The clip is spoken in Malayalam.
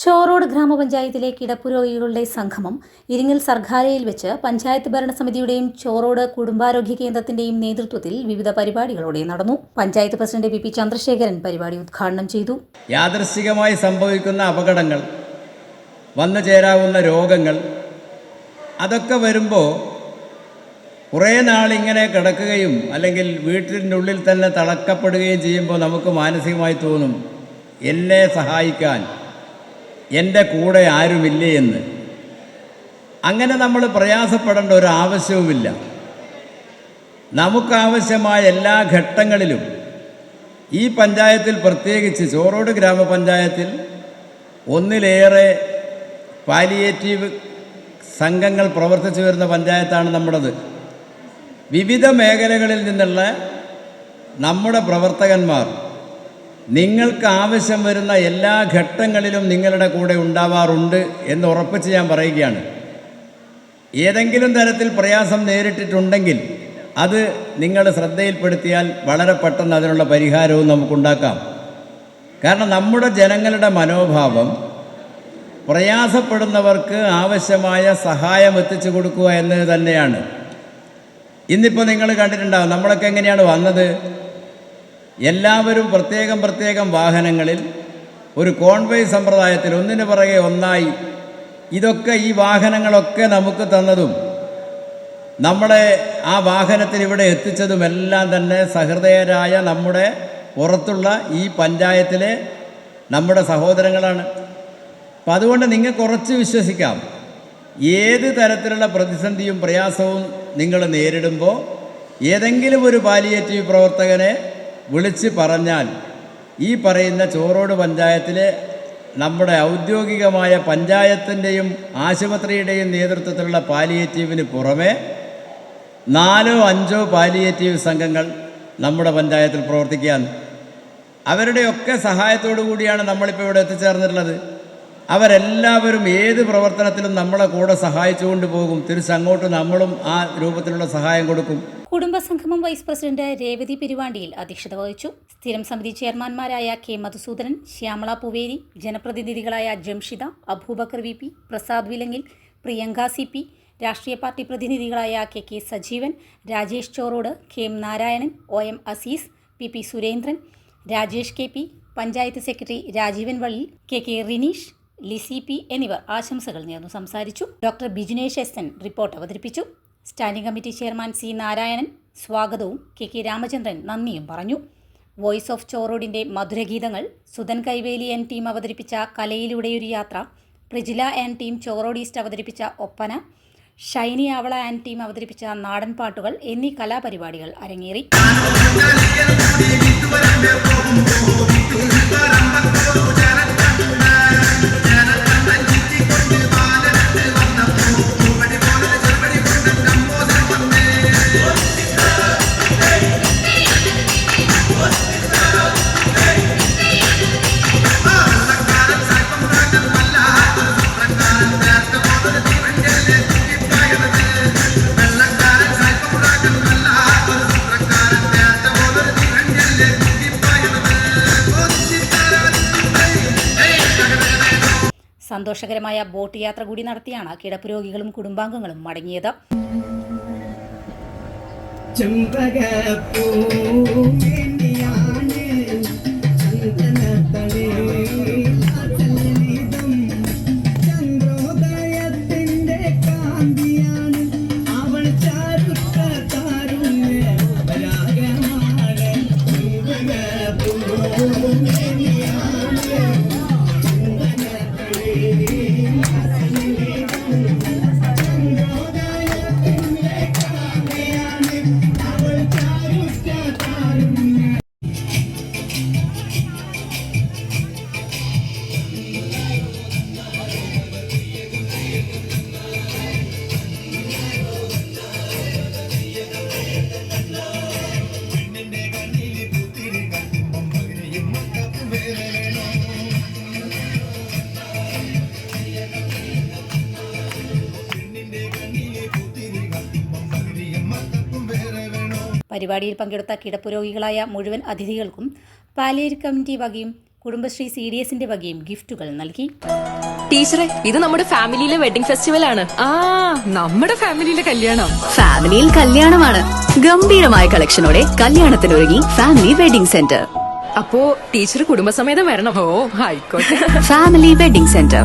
Chorode ഗ്രാമപഞ്ചായത്തിലെ കിടപ്പുരോഗികളുടെ സംഗമം ഇരിങ്ങൽ സർഗാലയിൽ വെച്ച് പഞ്ചായത്ത് ഭരണസമിതിയുടെയും ചോറോഡ് കുടുംബാരോഗ്യ കേന്ദ്രത്തിന്റെയും നേതൃത്വത്തിൽ വിവിധ പരിപാടികളോടെ നടന്നു. Panchayat president V P Chandrasekharan പരിപാടി ഉദ്ഘാടനം ചെയ്തു. യാദർശികമായി സംഭവിക്കുന്ന അപകടങ്ങൾ വന്നു ചേരാവുന്ന രോഗങ്ങൾ അതൊക്കെ വരുമ്പോൾ കുറേ നാളിങ്ങനെ കിടക്കുകയും അല്ലെങ്കിൽ വീട്ടിന്റെ ഉള്ളിൽ തന്നെ തളക്കപ്പെടുകയും ചെയ്യുമ്പോൾ നമുക്ക് മാനസികമായി തോന്നും എന്നെ സഹായിക്കാൻ എന്റെ കൂടെ ആരുമില്ലേ എന്ന്. അങ്ങനെ നമ്മൾ പ്രയാസപ്പെടേണ്ട ഒരു ആവശ്യവുമില്ല. നമുക്കാവശ്യമായ എല്ലാ ഘട്ടങ്ങളിലും ഈ പഞ്ചായത്തിൽ പ്രത്യേകിച്ച് ചോറോട് ഗ്രാമപഞ്ചായത്തിൽ ഒന്നിലേറെ പാലിയേറ്റീവ് സംഘങ്ങൾ പ്രവർത്തിച്ചു വരുന്ന പഞ്ചായത്താണ് നമ്മുടേത്. വിവിധ മേഖലകളിൽ നിന്നുള്ള നമ്മുടെ പ്രവർത്തകന്മാർ നിങ്ങൾക്ക് ആവശ്യം വരുന്ന എല്ലാ ഘട്ടങ്ങളിലും നിങ്ങളുടെ കൂടെ ഉണ്ടാവാറുണ്ട് എന്ന് ഉറപ്പിച്ച് ഞാൻ പറയുകയാണ്. ഏതെങ്കിലും തരത്തിൽ പ്രയാസം നേരിട്ടിട്ടുണ്ടെങ്കിൽ അത് നിങ്ങൾ ശ്രദ്ധയിൽപ്പെടുത്തിയാൽ വളരെ പെട്ടെന്ന് അതിനുള്ള പരിഹാരവും നമുക്കുണ്ടാക്കാം. കാരണം നമ്മുടെ ജനങ്ങളുടെ മനോഭാവം പ്രയാസപ്പെടുന്നവർക്ക് ആവശ്യമായ സഹായം എത്തിച്ചു കൊടുക്കുക എന്നത് തന്നെയാണ്. ഇന്നിപ്പോൾ നിങ്ങൾ കണ്ടിട്ടുണ്ടാവും നമ്മളൊക്കെ എങ്ങനെയാണ് വന്നത്? എല്ലാവരും പ്രത്യേകം പ്രത്യേകം വാഹനങ്ങളിൽ ഒരു കോൺവേ സമ്പ്രദായത്തിൽ ഒന്നിനു പുറകെ ഒന്നായി ഇതൊക്കെ ഈ വാഹനങ്ങളൊക്കെ നമുക്ക് തന്നതും നമ്മളെ ആ വാഹനത്തിൽ ഇവിടെ എത്തിച്ചതുമെല്ലാം തന്നെ സഹൃദയരായ നമ്മുടെ പുറത്തുള്ള ഈ പഞ്ചായത്തിലെ നമ്മുടെ സഹോദരങ്ങളാണ്. അപ്പം അതുകൊണ്ട് നിങ്ങൾ കുറച്ച് വിശ്വസിക്കാം. ഏത് തരത്തിലുള്ള പ്രതിസന്ധിയും പ്രയാസവും നിങ്ങൾ നേരിടുമ്പോൾ ഏതെങ്കിലും ഒരു പാലിയേറ്റീവ് പ്രവർത്തകനെ വിളിച്ച് പറഞ്ഞാൽ ഈ പറയുന്ന ചോറോട് പഞ്ചായത്തിലെ നമ്മുടെ ഔദ്യോഗികമായ പഞ്ചായത്തിന്റെയും ആശുപത്രിയുടെയും നേതൃത്വത്തിലുള്ള പാലിയേറ്റീവിന് പുറമെ നാലോ അഞ്ചോ പാലിയേറ്റീവ് സംഘങ്ങൾ നമ്മുടെ പഞ്ചായത്തിൽ പ്രവർത്തിക്കുകയാണ്. അവരുടെയൊക്കെ സഹായത്തോടു കൂടിയാണ് നമ്മളിപ്പോൾ ഇവിടെ എത്തിച്ചേർന്നിട്ടുള്ളത്. അവരെല്ലാവരും ഏത് പ്രവർത്തനത്തിലും നമ്മളെ കൂടെ സഹായിച്ചുകൊണ്ട് പോകും. തിരിച്ചങ്ങോട്ട് നമ്മളും ആ രൂപത്തിലുള്ള സഹായം കൊടുക്കും. കുടുംബസംഗമം വൈസ് പ്രസിഡന്റ് രേവതി പെരുവാണ്ടിയിൽ അധ്യക്ഷത വഹിച്ചു. സ്ഥിരം സമിതി ചെയർമാൻമാരായ K Madhusoodanan Shyamala Pooveri ജനപ്രതിനിധികളായ Jamshida Aboobacker V P Prasad Vilangil Priyanka C P രാഷ്ട്രീയ party പ്രതിനിധികളായ K K Sajeevan Rajesh Chorode K M Narayanan O M Azeez P P Surendran Rajesh K P panchayat secretary Rajeevan Valli K K Rineesh Lissy P എന്നിവർ ആശംസകൾ നേർന്നു സംസാരിച്ചു. Doctor Bijunesh S N report അവതരിപ്പിച്ചു. Standing committee chairman C Narayanan സ്വാഗതവും കെ കെ രാമചന്ദ്രൻ നന്ദിയും പറഞ്ഞു. വോയിസ് ഓഫ് ചോറോഡിന്റെ മധുരഗീതങ്ങൾ സുധൻ കൈവേലി ആൻഡ് ടീം അവതരിപ്പിച്ച കലയിലൂടെയൊരു യാത്ര Prijila and team Chorode east അവതരിപ്പിച്ച ഒപ്പന ഷൈനി ആവള ആൻഡ് ടീം അവതരിപ്പിച്ച നാടൻ പാട്ടുകൾ എന്നീ കലാപരിപാടികൾ അരങ്ങേറി. സന്തോഷകരമായ ബോട്ട് യാത്ര കൂടി നടത്തിയാണ് കിടപ്പുരോഗികളും കുടുംബാംഗങ്ങളും മടങ്ങിയത്. ചെമ്പകപ്പൂമിനിയാണ് ചന്ദനത്തളേ പരിപാടിയിൽ പങ്കെടുത്ത കിടപ്പുരോഗികളായ മുഴുവൻ അതിഥികൾക്കും പാലേരി കമ്മിറ്റി വകയും കുടുംബശ്രീ സി ഡി എസിന്റെ വകയും ഗിഫ്റ്റുകൾ നൽകി. ടീച്ചറെ ഇത് നമ്മുടെ ഫാമിലിയിലെ വെഡിംഗ് ഫെസ്റ്റിവൽ ആണ് ആ നമ്മുടെ ഫാമിലിയിലെ കല്യാണം. ഫാമിലിയിൽ കല്യാണമാണ്. ഗംഭീരമായ കളക്ഷനോടെ കല്യാണത്തിനൊരുങ്ങി ഫാമിലി വെഡിംഗ് സെന്റർ. അപ്പോ ടീച്ചർ കുടുംബസമേതം വരണം. ഓ ആയിക്കോട്ടെ. Family wedding centre.